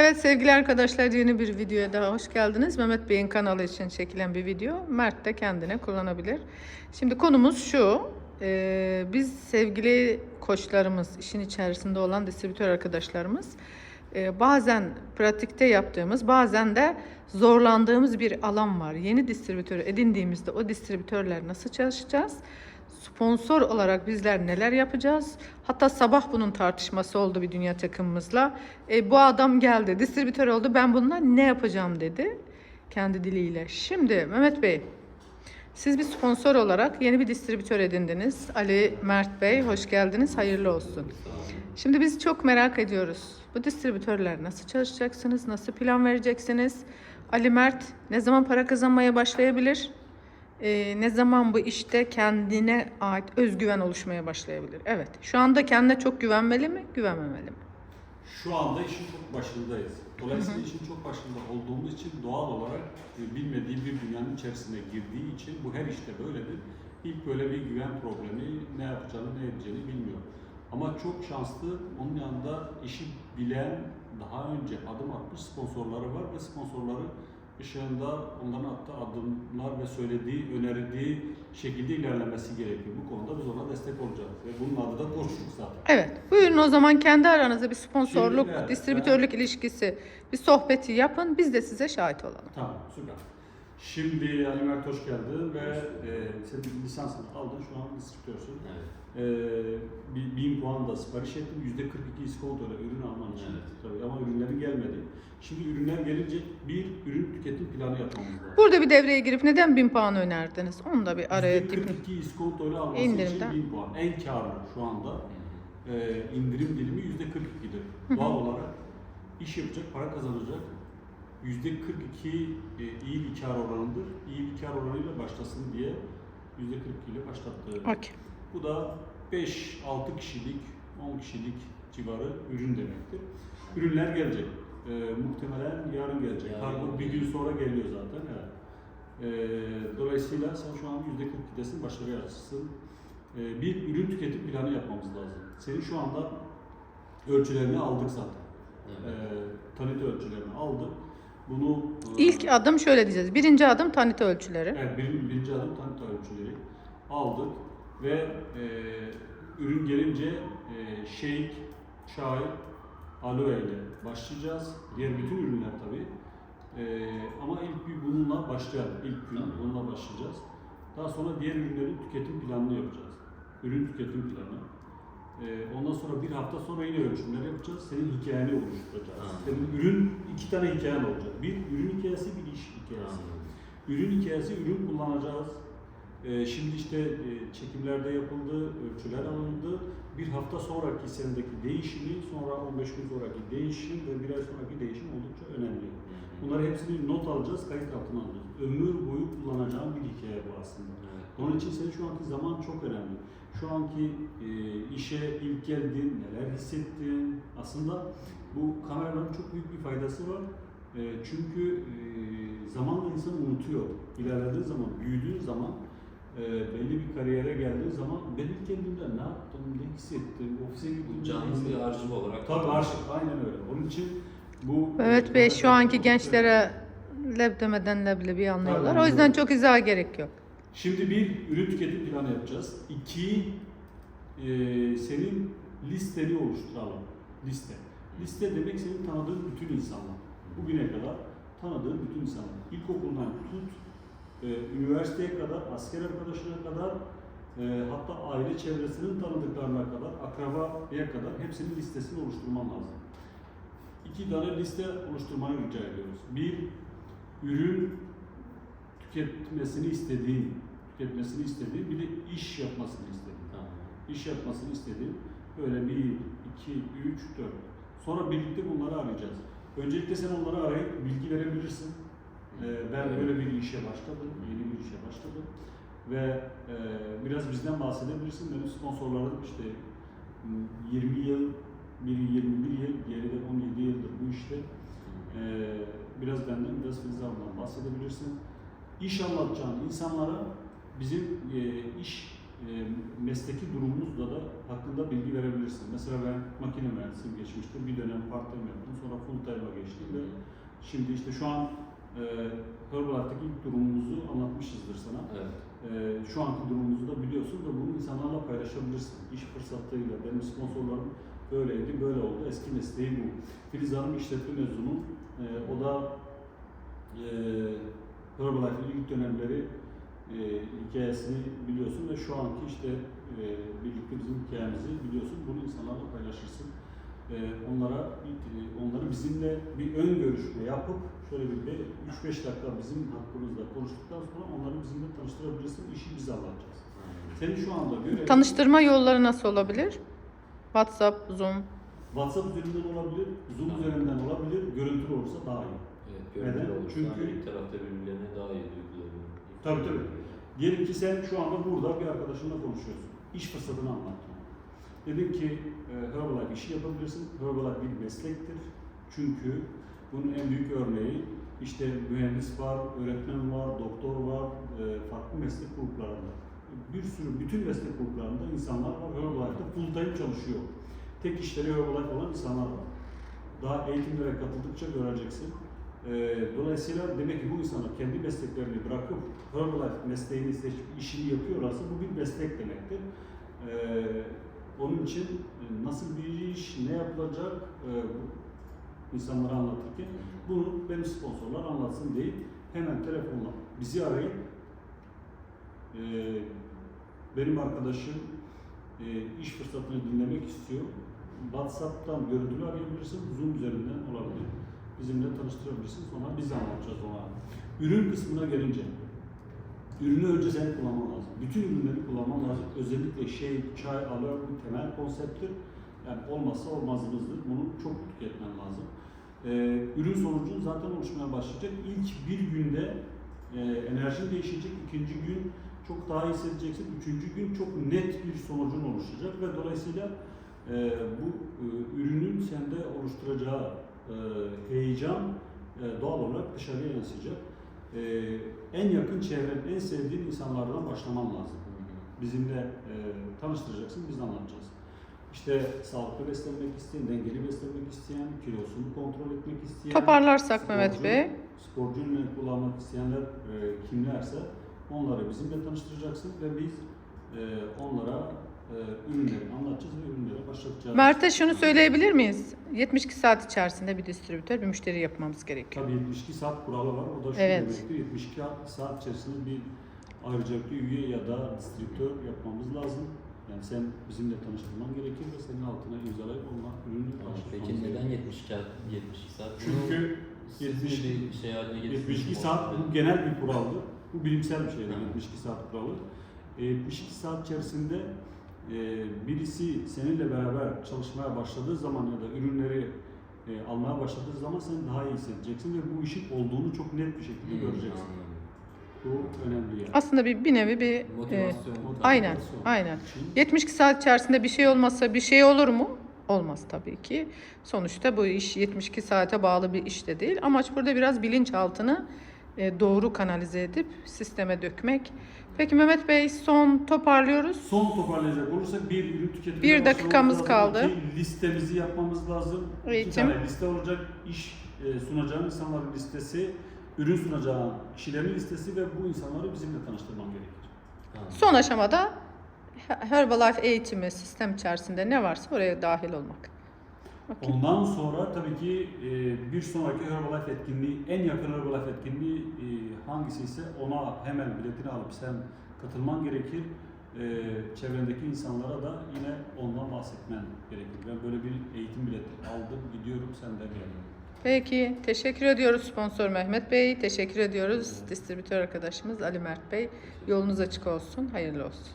Evet sevgili arkadaşlar yeni bir videoya daha hoş geldiniz. Mehmet Bey'in kanalı için çekilen bir video. Mert de kendine kullanabilir. Şimdi konumuz şu. Ee, biz sevgili koçlarımız, işin içerisinde olan distribütör arkadaşlarımız e, bazen pratikte yaptığımız, bazen de zorlandığımız bir alan var. Yeni distribütörü edindiğimizde o distribütörler nasıl çalışacağız? Sponsor olarak bizler neler yapacağız? Hatta sabah bunun tartışması oldu bir dünya takımımızla. E, bu adam geldi, distribütör oldu. Ben bununla ne yapacağım dedi kendi diliyle. Şimdi Mehmet Bey, siz bir sponsor olarak yeni bir distribütör edindiniz. Ali Mert Bey, hoş geldiniz. Hayırlı olsun. Şimdi biz çok merak ediyoruz. Bu distribütörler nasıl çalışacaksınız? Nasıl plan vereceksiniz? Ali Mert ne zaman para kazanmaya başlayabilir? Ee, ne zaman bu işte kendine ait özgüven oluşmaya başlayabilir? Evet. Şu anda kendine çok güvenmeli mi, güvenmemeli mi? Şu anda işin çok başındayız. Dolayısıyla işin çok başında olduğumuz için doğal olarak e, bilmediği bir dünyanın içerisine girdiği için bu her işte böyledir. İlk böyle bir güven problemi, ne yapacağını, ne edeceğini bilmiyor. Ama çok şanslı, onun yanında işi bilen, daha önce adım atmış sponsorları var ve sponsorları ışığında onların attığı adımlar ve söylediği, önerdiği şekilde ilerlemesi gerekiyor. Bu konuda biz ona destek olacağız ve bunun adı da koçluk zaten. Evet. Buyurun o zaman kendi aranızda bir sponsorluk, Şimdi, evet, distribütörlük ilişkisi, bir sohbeti yapın. Biz de size şahit olalım. Tamam, süper. Şimdi Ali Mert hoş geldin ve e, sen lisansını aldın, şu an distribütörsün. Evet. E, bir, 1000 puan da sipariş ettim, %42 iskontoyla ürün alman için. Evet. Tabii ama ürünlerin gelmedi. Şimdi ürünler gelince bir ürün tüketim planı yapmamız lazım. Burada bir devreye girip neden 1000 puan önerdiniz? Onu da bir araya dipin. %42 iskontoyla alması İndirimden. için 1000 puan. En karlı şu anda e, indirim dilimi %42'dir. Doğal olarak iş yapacak, para kazanacak. %42 e, iyi bir kar oranıdır. İyi bir kar oranıyla başlasın diye %42 ile başlattı. Okey. Bu da 5-6 kişilik, 10 kişilik civarı ürün demektir. Ürünler gelecek. E, muhtemelen yarın gelecek. Yarın Kargo bir gün sonra geliyor zaten. Evet. E, dolayısıyla sen şu an %42'desin, başarı yarışçısın. E, bir ürün tüketim planı yapmamız lazım. Senin şu anda ölçülerini aldık zaten. E, Evet. tanıt ölçülerini aldık. Bunu e, İlk adım şöyle diyeceğiz. Birinci adım tanıtı ölçüleri. Evet, birinci, birinci adım tanıt ölçüleri aldık ve e, ürün gelince e, shake, çay, aloe ile başlayacağız. Diğer bütün ürünler tabii. E, ama ilk bir bununla başlayalım. İlk gün bununla başlayacağız. Daha sonra diğer ürünlerin tüketim planını yapacağız. Ürün tüketim planı. E, ondan sonra bir hafta sonra yine ölçümler yapacağız. Senin hikayeni oluşturacağız. Tamam. Senin ürün, iki tane hikayen olacak. Bir ürün hikayesi, bir iş hikayesi. Anladım. Ürün hikayesi, ürün kullanacağız. Ee, şimdi işte e, çekimlerde yapıldı, ölçüler alındı. Bir hafta sonraki senedeki değişimi, sonra 15 gün sonraki değişim ve bir ay sonraki değişim oldukça önemli. Bunları hepsini not alacağız, kayıt altına alacağız. Ömür boyu kullanacağım bir hikaye bu aslında. Onun için senin şu anki zaman çok önemli. Şu anki e, işe ilk geldin, neler hissettin? Aslında bu kameraların çok büyük bir faydası var. E, çünkü e, zamanla insan unutuyor. İlerlediği zaman, büyüdüğün zaman, e, belli bir kariyere geldiğin zaman ben ilk geldiğimde ne yaptım, ne hissettim, ofise gittim. Bu canlı bir arşiv olarak. Tabii arşiv, aynen öyle. Onun için bu... Mehmet Bey şu anki gençlere leb demeden leblebi anlıyorlar. O yüzden çok izaha gerek yok. Şimdi bir ürün tüketim planı yapacağız. İki, e, senin listeni oluşturalım. Liste. Liste demek senin tanıdığın bütün insanlar. Bugüne kadar tanıdığın bütün insanlar. İlkokuldan tut, e, üniversiteye kadar, asker arkadaşına kadar, e, hatta aile çevresinin tanıdıklarına kadar, akrabaya kadar hepsinin listesini oluşturman lazım. İki tane liste oluşturmanı rica ediyoruz. Bir, ürün tüketmesini istediğin, tüketmesini istediğin, bir de iş yapmasını istediğin. Tamam. İş yapmasını istediğin, böyle bir, iki, üç, dört. Sonra birlikte bunları arayacağız. Öncelikle sen onları arayıp bilgi verebilirsin. Ee, ben böyle bir işe başladım, yeni bir işe başladım. Ve e, biraz bizden bahsedebilirsin. Benim sponsorlarım işte m, 20 yıl, biri 21 yıl, diğeri de 17 yıldır bu işte. Ee, biraz benden, biraz Filiz abladan bahsedebilirsin. İş anlatacağın insanlara bizim e, iş e, mesleki durumunuzla da hakkında bilgi verebilirsin. Mesela ben makine mühendisiyim geçmişte. Bir dönem part time yaptım. Sonra full time'a geçtim ve şimdi işte şu an e, Herbalife'deki ilk durumumuzu anlatmışızdır sana. Evet. E, şu anki durumumuzu da biliyorsun ve bunu insanlarla paylaşabilirsin. İş fırsatlarıyla benim sponsorlarım böyleydi, böyle oldu. Eski mesleği bu. Filiz Hanım işletme mezunu. E, o da e, Herbalife'in ilk dönemleri e, hikayesini biliyorsun ve şu anki işte e, birlikte bizim hikayemizi biliyorsun. Bunu insanlarla paylaşırsın. E, onlara onları bizimle bir ön görüşme yapıp şöyle bir 3-5 dakika bizim hakkımızda konuştuktan sonra onları bizimle tanıştırabilirsin. İşi biz anlatacağız. Senin şu anda göre Tanıştırma yolları nasıl olabilir? WhatsApp, Zoom. WhatsApp üzerinden olabilir, Zoom üzerinden olabilir, görüntülü olursa daha iyi. Evet, Neden? görüntülü olursa Çünkü- hani bir tarafta birbirlerine daha iyi duygularını Tabii, tabii. Diyelim ki sen şu anda burada bir arkadaşınla konuşuyorsun. İş fırsatını anlattın. Dedin ki e, Herbalife işi yapabilirsin. Herbalife bir meslektir. Çünkü bunun en büyük örneği işte mühendis var, öğretmen var, doktor var, e, farklı meslek gruplarında. Bir sürü, bütün meslek gruplarında insanlar var. Herbalife'de full time çalışıyor. Tek işleri Herbalife olan insanlar var. Daha eğitimlere katıldıkça göreceksin. Ee, dolayısıyla demek ki bu insanlar kendi mesleklerini bırakıp Herbalife mesleğini seçip işini yapıyorlarsa bu bir meslek demektir. Ee, onun için e, nasıl bir iş, ne yapılacak e, insanlara anlatırken bunu benim sponsorlar anlatsın değil. Hemen telefonla bizi arayın. Ee, benim arkadaşım e, iş fırsatını dinlemek istiyor. WhatsApp'tan görüntülü arayabilirsin, Zoom üzerinden olabilir. Bizimle tanıştırabilirsin, sonra biz anlatacağız ona. Ürün kısmına gelince, ürünü önce sen kullanman lazım. Bütün ürünleri kullanman lazım. Özellikle şey, çay, bu temel konsepttir. Yani olmazsa olmazımızdır. Bunu çok tüketmen lazım. Ee, ürün sonucun zaten oluşmaya başlayacak. İlk bir günde e, enerjin değişecek. İkinci gün çok daha iyi hissedeceksin. Üçüncü gün çok net bir sonucun oluşacak ve dolayısıyla e, bu e, ürünün sende oluşturacağı e, heyecan doğal olarak dışarıya yansıyacak. En yakın çevren, en sevdiğin insanlardan başlaman lazım. Bizimle tanıştıracaksın, biz anlatacağız. İşte sağlıklı beslenmek isteyen, dengeli beslenmek isteyen, kilosunu kontrol etmek isteyen, Toparlarsak Mehmet Bey. sporcu ürünleri kullanmak isteyenler e, kimlerse onları bizimle tanıştıracaksın ve biz e, onlara e, ürünleri anlatacağız ve ürünlere başlatacağız. Mert'e şunu söyleyebilir miyiz? 72 saat içerisinde bir distribütör, bir müşteri yapmamız gerekiyor. Tabii 72 saat kuralı var. O da şu Evet. demektir. 72 saat içerisinde bir ayrıcalıklı üye ya da distribütör yapmamız lazım. Yani sen bizimle tanıştırman gerekir ve senin altına imzalayıp onunla ürünü Ama başlatmamız Peki neden gerekir. 72, 72 saat? Çünkü Bunu siz 70 bir şey haline getirmiş 72 mi saat bu genel bir kuraldır. Bu bilimsel bir şeydir Hı. 72 saat kuralı. E, 72 saat içerisinde e, birisi seninle beraber çalışmaya başladığı zaman ya da ürünleri e, almaya başladığı zaman sen daha iyi hissedeceksin ve bu işin olduğunu çok net bir şekilde göreceksin. anladım. Bu önemli yani. Aslında bir, bir nevi bir... e, Motivasyon. aynen, Motivasyon aynen. için 72 saat içerisinde bir şey olmazsa bir şey olur mu? Olmaz tabii ki. Sonuçta bu iş 72 saate bağlı bir iş de değil. Amaç burada biraz bilinçaltını e, doğru kanalize edip sisteme dökmek. Peki Mehmet Bey son toparlıyoruz. Son toparlayacak olursak bir ürün tüketimine Bir dakikamız lazım. kaldı. İki, listemizi yapmamız lazım. İki Eğitim. tane liste olacak. İş e, sunacağın insanların listesi, ürün sunacağın kişilerin listesi ve bu insanları bizimle tanıştırman gerekir. Son aşamada Herbalife eğitimi sistem içerisinde ne varsa oraya dahil olmak. Okey. Ondan sonra tabii ki e, bir sonraki Herbalife etkinliği, en yakın Herbalife etkinliği e, hangisi ise ona hemen biletini alıp sen katılman gerekir. E, çevrendeki insanlara da yine ondan bahsetmen gerekir. Ben böyle bir eğitim bileti aldım, gidiyorum, sen de gel. Peki teşekkür ediyoruz sponsor Mehmet Bey. Teşekkür ediyoruz distribütör arkadaşımız Ali Mert Bey. Yolunuz açık olsun. Hayırlı olsun.